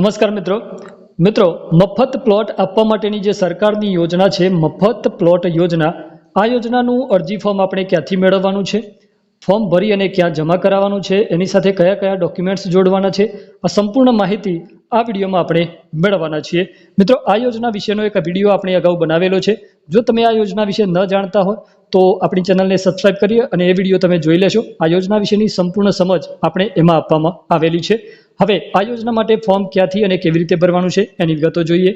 નમસ્કાર મિત્રો. મિત્રો, મફત પ્લોટ આપવા માટેની જે સરકારની યોજના છે, મફત પ્લોટ યોજના, આ યોજનાનું અરજી ફોર્મ આપણે ક્યાંથી મેળવવાનું છે? ફોર્મ ભરી અને ક્યાં જમા કરાવવાનું છે, એની સાથે કયા કયા ડોક્યુમેન્ટ્સ જોડવાના છે, આ સંપૂર્ણ માહિતી આ વિડીયોમાં આપણે મેળવવાના છીએ. મિત્રો, આ યોજના વિશેનો એક વીડિયો આપણે અગાઉ બનાવેલો છે. જો તમે આ યોજના વિશે ન જાણતા હોય, તો આપણી ચેનલને સબસ્ક્રાઇબ કરીએ અને એ વીડિયો તમે જોઈ લેશો. આ યોજના વિશેની સંપૂર્ણ સમજ આપણે એમાં આપવામાં આવેલી છે. હવે, આ યોજના માટે ફોર્મ ક્યાંથી અને કેવી રીતે ભરવાનું છે, એની વિગતો જોઈએ.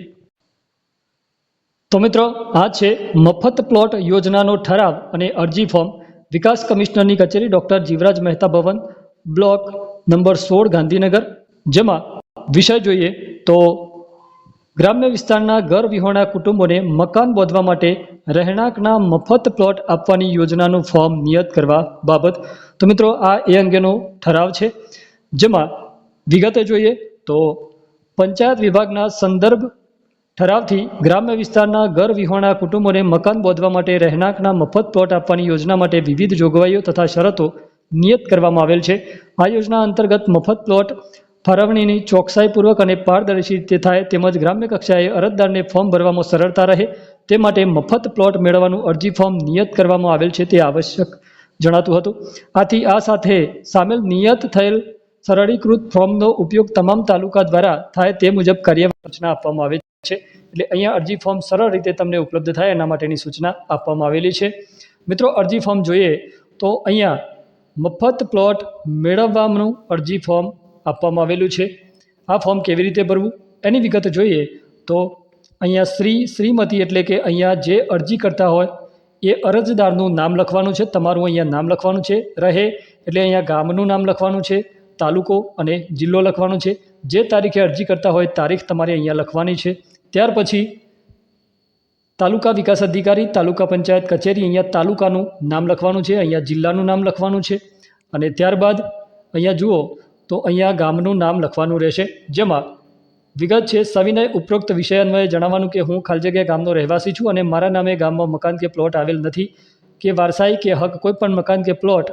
તો મિત્રો, આ છે મફત પ્લોટ યોજનાનો ઠરાવ અને અરજી ફોર્મ. વિકાસ કમિશનરની કચેરી doctor Jivraj Mehta Bhavan, block number સોળ, ગાંધીનગર. જેમાં વિષય જોઈએ તો ગ્રામ્ય વિસ્તારના ઘર વિહોણા કુટુંબોને મકાન બાંધવા માટે રહેણાંકના મફત પ્લોટ આપવાની યોજનાનું ફોર્મ નિયત કરવા બાબત. તો મિત્રો, આ એ અંગેનો ઠરાવ છે. જેમાં વિગતે જોઈએ તો પંચાયત વિભાગના સંદર્ભ ઠરાવથી ગ્રામ્ય વિસ્તારના ઘર વિહોણા કુટુંબોને મકાન બોધવા માટે રહેણાંકના મફત પ્લોટ આપવાની યોજના માટે વિવિધ જોગવાઈઓ તથા શરતો નિયત કરવામાં આવેલ છે. આ યોજના અંતર્ગત મફત પ્લોટ, ફાળવણીની ચોકસાઈપૂર્વક અને પારદર્શી રીતે થાય તેમજ ગ્રામ્ય કક્ષાએ અરજદારને ફોર્મ ભરવામાં સરળતા રહે તે માટે મફત પ્લોટ મેળવવાનું અરજી ફોર્મ નિયત કરવામાં આવેલ છે તે આવશ્યક જણાતું હતું. આથી આ સાથે સામેલ નિયત થયેલ સરળીકૃત ફોર્મનો ઉપયોગ તમામ તાલુકા દ્વારા થાય તે મુજબ કાર્ય સૂચના આપવામાં આવે છે. એટલે અહીંયા અરજી ફોર્મ સરળ રીતે તમને ઉપલબ્ધ થાય, એના માટેની સૂચના આપવામાં આવેલી છે. મિત્રો, અરજી ફોર્મ જોઈએ તો અહીંયા મફત પ્લોટ મેળવવાનું અરજી ફોર્મ આપવામાં આવેલું છે. આ ફોર્મ કેવી રીતે ભરવું? એની વિગત જોઈએ તો અહીંયા શ્રી, શ્રીમતી એટલે કે અહીંયા જે અરજી કરતા હોય, એ અરજદારનું નામ લખવાનું છે. તમારું અહીંયા નામ લખવાનું છે, રહે, એટલે અહીંયા ગામનું નામ લખવાનું છે, તાલુકો અને જિલ્લો લખવાનો છે. જે તારીખે અરજી કરતા હોય, તારીખ તમારે અહીંયા લખવાની છે. ત્યાર પછી તાલુકા વિકાસ અધિકારી, તાલુકા પંચાયત કચેરી અહીંયા તાલુકાનું નામ લખવાનું છે, અહીંયા જિલ્લાનું નામ લખવાનું છે અને ત્યારબાદ અહીંયા જુઓ તો અહીંયા ગામનું નામ લખવાનું રહેશે. જેમાં વિગત છે, સવિનય ઉપરોક્ત વિષય અન્વયે જણાવવાનું કે હું ખાલી જગ્યાએ ગામનો રહેવાસી છું અને મારા નામે ગામમાં મકાન કે પ્લોટ આવેલ નથી કે વારસાઈ કે હક કોઈપણ મકાન કે પ્લોટ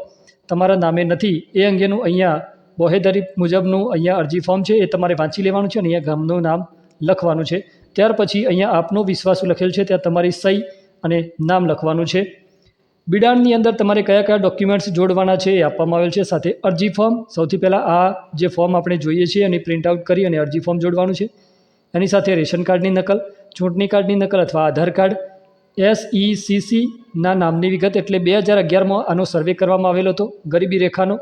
તમારા નામે નથી. એ અંગેનું અહીંયા બોહેદરી મુજબનું અહીંયા અરજી ફોર્મ છે, એ તમારે વાંચી લેવાનું છે અને અહીંયા ગામનું નામ લખવાનું છે. ત્યાર પછી અહીંયા આપનો વિશ્વાસુ લખેલ છે, ત્યાં તમારી સહી અને નામ લખવાનું છે. બિડાણની અંદર તમારે કયા કયા ડોક્યુમેન્ટ્સ જોડવાના છે એ આપવામાં આવેલ છે, સાથે અરજી ફોર્મ સૌથી પહેલાં આ જે ફોર્મ આપણે જોઈએ છીએ એની પ્રિન્ટ આઉટ કરી અને અરજી ફોર્મ જોડવાનું છે. એની સાથે રેશન કાર્ડની નકલ, ચૂંટણી કાર્ડની નકલ અથવા આધાર કાર્ડ એસઈસીસીના નામની વિગત એટલે બે હજાર અગિયારમાં આનો સર્વે કરવામાં આવેલો હતો, ગરીબી રેખાનો.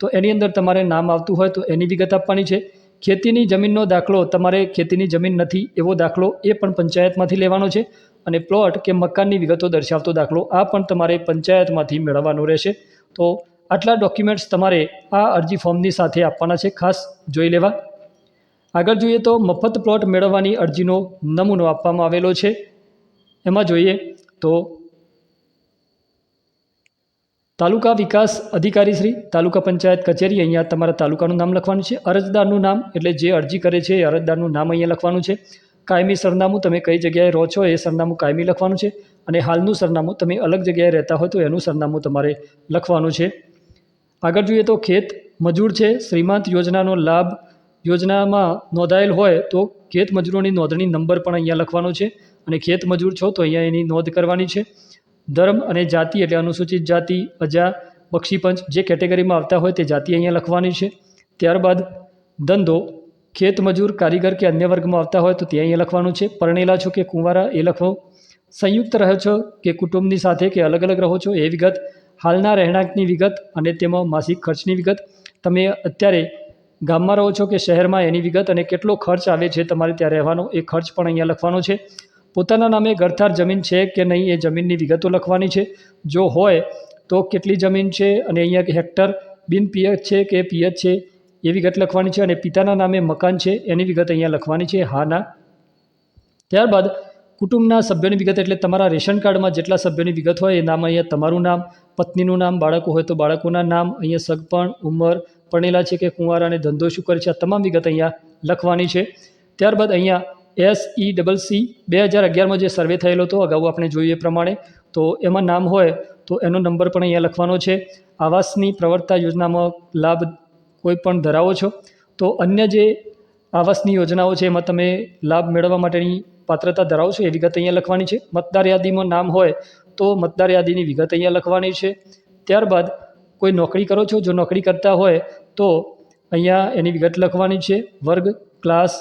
તો એની અંદર તમારે નામ આવતું હોય તો એની વિગત આપવાની છે. ખેતીની જમીનનો દાખલો તમારે ખેતીની જમીન નથી એવો દાખલો એ પણ પંચાયતમાંથી લેવાનો છે અને પ્લોટ કે મકાનની વિગતો દર્શાવતો દાખલો આ પણ તમારે પંચાયતમાંથી મેળવવાનો રહેશે. તો આટલા ડોક્યુમેન્ટ્સ તમારે આ અરજી ફોર્મની સાથે આપવાના છે. ખાસ જોઈ લેવા. આગળ જોઈએ તો મફત પ્લોટ મેળવવાની અરજીનો નમૂનો આપવામાં આવેલો છે. એમાં જોઈએ તો તાલુકા વિકાસ અધિકારી શ્રી, તાલુકા પંચાયત કચેરી, અહીંયા તમારા તાલુકાનું નામ લખવાનું છે. અરજદારનું નામ એટલે જે અરજી કરે છે, એ અરજદારનું નામ અહીંયા લખવાનું છે. કાયમી સરનામું તમે કઈ જગ્યાએ રહો છો, એ સરનામું કાયમી લખવાનું છે. અને હાલનું સરનામું તમે અલગ જગ્યાએ રહેતા હોય તો એનું સરનામું તમારે લખવાનું છે. આગળ જોઈએ તો ખેત મજૂર છે, શ્રીમંત યોજનાનો લાભ. યોજનામાં નોંધાયેલ હોય તો ખેત મજૂરોની નોંધણી નંબર પણ અહીંયા લખવાનો છે. અને ખેત મજૂર છો તો અહીંયા એની નોંધ કરવાની છે. ધર્મ અને જાતિ એટલે અનુસૂચિત જાતિ, અજા બક્ષીપંચ જે કેટેગરીમાં આવતા હોય તે જાતિ અહીંયા લખવાની છે. ત્યારબાદ ધંધો, ખેત, મજૂર, કારીગર કે અન્ય વર્ગમાં આવતા હોય તો તે અહીંયા લખવાનું છે. પરણેલા છો કે કુંવારા એ લખો. સંયુક્ત રહો છો કે કુટુંબની સાથે કે અલગ અલગ રહો છો એ વિગત. હાલના રહેણાંકની વિગત અને તેમાં માસિક ખર્ચની વિગત. તમે અત્યારે ગામમાં રહો છો કે શહેરમાં એની વિગત અને કેટલો ખર્ચ આવે છે તમારે ત્યાં રહેવાનો એ ખર્ચ પણ અહીંયા લખવાનો છે. પોતાના નામે ગરથાર જમીન છે કે નહીં એ જમીનની વિગતો લખવાની છે. જો હોય તો કેટલી જમીન છે અને અહીંયા હેક્ટર, બિન પિયત છે કે પિયત છે એ વિગત લખવાની છે અને પિતાના નામે મકાન છે એની વિગત અહીંયા લખવાની છે. હા, ના. ત્યારબાદ કુટુંબના સભ્યોની વિગત એટલે તમારા રેશન કાર્ડમાં જેટલા સભ્યોની વિગત હોય એ નામ અહીંયા તમારું નામ, પત્નીનું નામ, બાળકો હોય તો બાળકોના નામ, અહીંયા સગપણ, ઉંમર, પરણેલા છે કે કુંવારા અને ધંધો શું કરે છે આ તમામ વિગત અહીંયા લખવાની છે. ત્યારબાદ અહીંયા એસ ઈ ડબલ સી બે હજાર અગિયારમાં જે સર્વે થયેલો હતો, અગાઉ આપણે જોઈએ પ્રમાણે, તો એમાં નામ હોય તો એનો નંબર પણ અહીંયા લખવાનો છે. આવાસની પ્રવર્તા યોજનામાં લાભ કોઈ પણ ધરાવો છો, તો અન્ય જે આવાસની યોજનાઓ છે, એમાં તમે લાભ મેળવવા માટેની પાત્રતા ધરાવો છો, એ વિગત અહીંયા લખવાની છે. મતદાર યાદીમાં નામ હોય તો મતદાર યાદીની વિગત અહીંયા લખવાની છે. ત્યારબાદ કોઈ નોકરી કરો છો, જો નોકરી કરતા હોય તો અહીંયા એની વિગત લખવાની છે. વર્ગ, ક્લાસ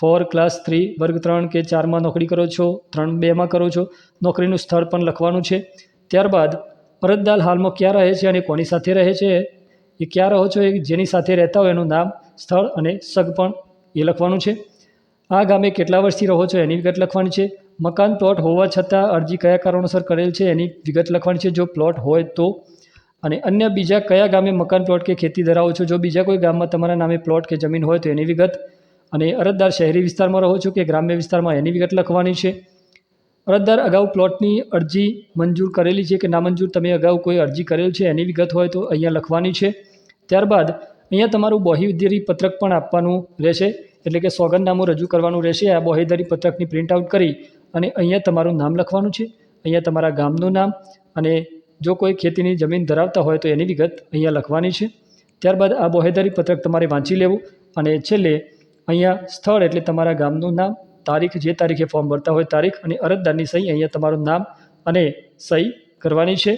ફોર ક્લાસ થ્રી વર્ગ ત્રણ કે ચારમાં નોકરી કરો છો, ત્રણ બેમાં કરો છો, નોકરીનું સ્થળ પણ લખવાનું છે. ત્યારબાદ અરજદાર હાલમાં ક્યાં રહે છે અને કોની સાથે રહે છે? એ ક્યાં રહો છો? એ જેની સાથે રહેતા હોય એનું નામ, સ્થળ અને સગપણ એ લખવાનું છે. આ ગામે કેટલા વર્ષથી રહો છો એની વિગત લખવાની છે. મકાન પ્લોટ હોવા છતાં અરજી કયા કારણોસર કરેલ છે એની વિગત લખવાની છે. જો પ્લોટ હોય તો. અને અન્ય બીજા કયા ગામે મકાન પ્લોટ કે ખેતી ધરાવો છો? જો બીજા કોઈ ગામમાં તમારા નામે પ્લોટ કે જમીન હોય તો એની વિગત અને અરજદાર શહેરી વિસ્તારમાં રહો છો કે ગ્રામ્ય વિસ્તારમાં, એની વિગત લખવાની છે. અરજદાર અગાઉ પ્લોટની અરજી મંજૂર કરેલી છે કે નામંજૂર? તમે અગાઉ કોઈ અરજી કરેલ છે, એની વિગત હોય તો અહીંયા લખવાની છે. ત્યારબાદ અહીંયા તમારું બોહીધરી પત્રક પણ આપવાનું રહેશે, એટલે કે સોગંદનામું રજૂ કરવાનું રહેશે. આ બોહીધરી પત્રકની પ્રિન્ટ આઉટ કરી અને અહીંયા તમારું નામ લખવાનું છે. અહીંયા તમારા ગામનું નામ અને જો કોઈ ખેતીની જમીન ધરાવતા હોય તો એની વિગત અહીંયા લખવાની છે. ત્યારબાદ આ બોહેદારી પત્રક તમારે વાંચી લેવું અને છેલ્લે અહીંયા સ્થળ એટલે તમારા ગામનું નામ, તારીખ, જે તારીખે ફોર્મ ભરતા હોય તારીખ અને અરજદારની સહી અહીંયા તમારું નામ અને સહી કરવાની છે.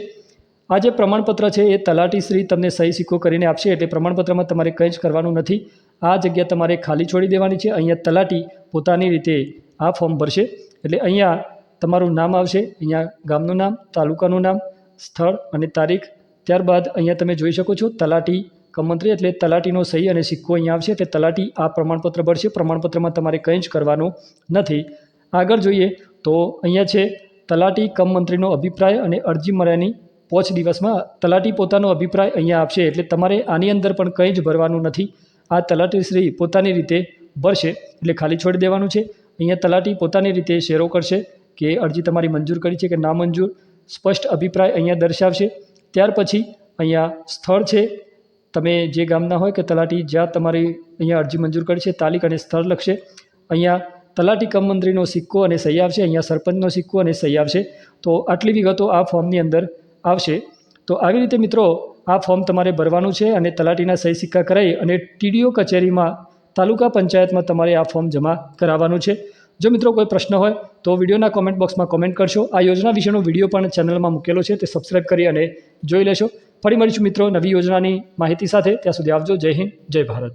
આ જે પ્રમાણપત્ર છે એ તલાટી શ્રી તમને સહી સિક્કો કરીને આપશે એટલે પ્રમાણપત્રમાં તમારે કંઈ જ કરવાનું નથી. આ જગ્યા તમારે ખાલી છોડી દેવાની છે. અહીંયા તલાટી પોતાની રીતે આ ફોર્મ ભરશે. એટલે અહીંયા તમારું નામ આવશે, અહીંયા ગામનું નામ, તાલુકાનું નામ, સ્થળ અને તારીખ. ત્યારબાદ અહીંયા તમે જોઈ શકો છો તલાટી કમંત્રી એટલે તલાટીનો સહી અને સિક્કો અહીંયા આવશે એટલે તલાટી આ પ્રમાણપત્ર ભરશે. પ્રમાણપત્રમાં તમારે કંઈ જ કરવાનું નથી. આગળ જોઈએ તો અહીંયા છે, તલાટી કમ મંત્રીનો અભિપ્રાય અને અરજી મળ્યાની પોચ દિવસમાં તલાટી પોતાનો અભિપ્રાય અહીંયા આપશે એટલે તમારે આની અંદર પણ કંઈ જ ભરવાનું નથી. આ તલાટીશ્રી પોતાની રીતે ભરશે એટલે ખાલી છોડી દેવાનું છે. અહીંયા તલાટી પોતાની રીતે શેરો કરશે કે અરજી તમારી મંજૂર કરી છે કે ના મંજૂર સ્પષ્ટ અભિપ્રાય અહીંયા દર્શાવશે. ત્યાર પછી અહીંયા સ્થળ છે તમે જે ગામના હોય કે તલાટી, જ્યાં તમારી અહીંયા અરજી મંજૂર કરી છે તારીખ અને સ્થળ લખશે. અહીંયા તલાટી કમ મંત્રીનો સિક્કો અને સહી આવશે, અહીંયા સરપંચનો સિક્કો અને સહી આવશે. તો આટલી વિગતો આ ફોર્મની અંદર આવશે. તો આવી રીતે મિત્રો, આ ફોર્મ તમારે ભરવાનું છે અને તલાટીના સહી સિક્કા કરાવી અને ટીડીઓ કચેરીમાં, તાલુકા પંચાયતમાં તમારે આ ફોર્મ જમા કરાવવાનું છે. જો મિત્રો કોઈ પ્રશ્ન હોય, તો વિડીયોના કોમેન્ટ બોક્સમાં કોમેન્ટ કરશો. આ યોજના વિશેનો વીડિયો પણ ચેનલમાં મૂકેલો છે, તે સબસ્ક્રાઈબ કરી અને જોઈ લેશો. ફરી મળીશું મિત્રો નવી યોજનાની માહિતી સાથે. ત્યાં સુધી આવજો. જય હિન્દ. જય ભારત.